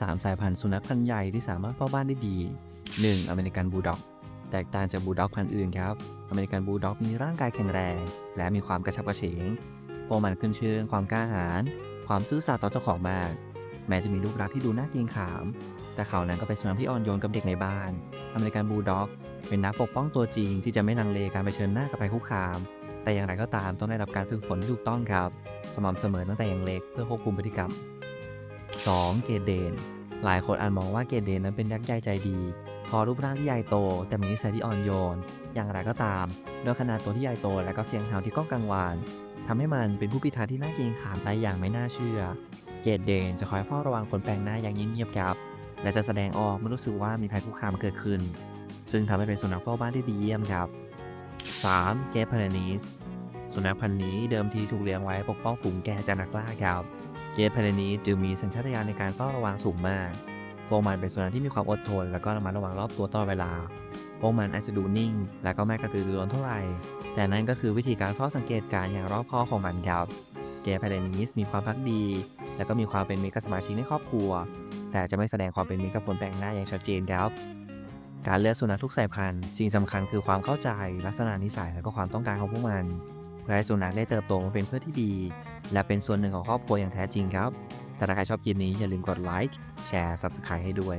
3 สายพันธุ์สุนัขพันธุ์ใหญ่ที่สามารถเฝ้าบ้านได้ดี 1. อเมริกันบูลด็อก แตกต่างจากบูลด็อกพันธุ์อื่นครับ อเมริกันบูลด็อกมีร่างกายแข็งแรง และมีความกระฉับกระเฉง พวกมันขึ้นชื่อเรื่องความกล้าหาญ ความซื่อสัตย์ต่อเจ้าของมาก แม้จะมีรูปลักษณ์ที่ดูน่าเกรงขาม แต่เขานั้นก็เป็นสุนัขที่อ่อนโยนกับเด็กในบ้าน อเมริกันบูลด็อกเป็นนักปกป้องตัวจริงที่จะไม่ลังเลการเผชิญหน้ากับภัยคุกคาม แต่อย่างไรก็ตามต้องได้รับการฝึกฝนที่ถูกต้องครับ สม่ำเสมอตั้งแต่ยังเล็กเพื่อควบคุมพฤติกรรม 2. เกเดน หลายคนอาจมองว่าเกเดนนั้นเป็นยักษ์ใหญ่ใจดี พอรูปร่างที่ใหญ่โต แต่มีนิสัยที่อ่อนโยน อย่างไรก็ตามด้วยขนาดตัวที่ใหญ่โตและก็เสียงเห่าที่ก้องกังวานทำให้มันเป็นผู้พิทักษ์ที่น่าเกรงขามได้อย่างไม่น่าเชื่อ เกเดนจะคอยเฝ้าระวังคนแปลกหน้าอย่างเงียบๆครับ และจะแสดงออกเมื่อรู้สึกว่ามีภัยคุกคามเกิดขึ้น ซึ่งทำให้เป็นสุนัขเฝ้าบ้านที่ดีเยี่ยมครับ 3. เกรดพารานิส สุนัขพันธุ์นี้เดิมทีถูกเลี้ยงไว้ปกป้องฝูงแกะจากนักล่าครับ เกรดพารานิสจึงมีสัญชาตญาณในการเฝ้าระวังสูงมาก พวกมันเป็นสุนัขที่มีความอดทน และก็ระมัดระวังรอบตัวตลอดเวลา พวกมันอาจจะดูนิ่ง และก็ไม่กระตือรือร้นเท่าไหร่ แต่นั่นก็คือวิธีการเฝ้าสังเกตการณ์อย่างรอบคอบของมันครับ เกรดพารานิสมีความพักดี และก็มีความเป็นมิตรกับสมาชิกในครอบครัว แต่จะไม่แสดงความเป็นมิตรกับคนแปลกหน้าอย่างชัดเจนครับการเลือกสุนัขทุกสายพันธุ์ สิ่งสำคัญคือความเข้าใจ ลักษณะนิสัยและก็ความต้องการของพวกมัน พื่อให้สุนัขได้เติบโตมาเป็นเพื่อนที่ดี และเป็นส่วนหนึ่งของครอบครัวอย่างแท้จริงครับ แต่ถ้าใครชอบคลิปนี้อย่าลืมกดไลค์แชร์ Subscribe ให้ด้วย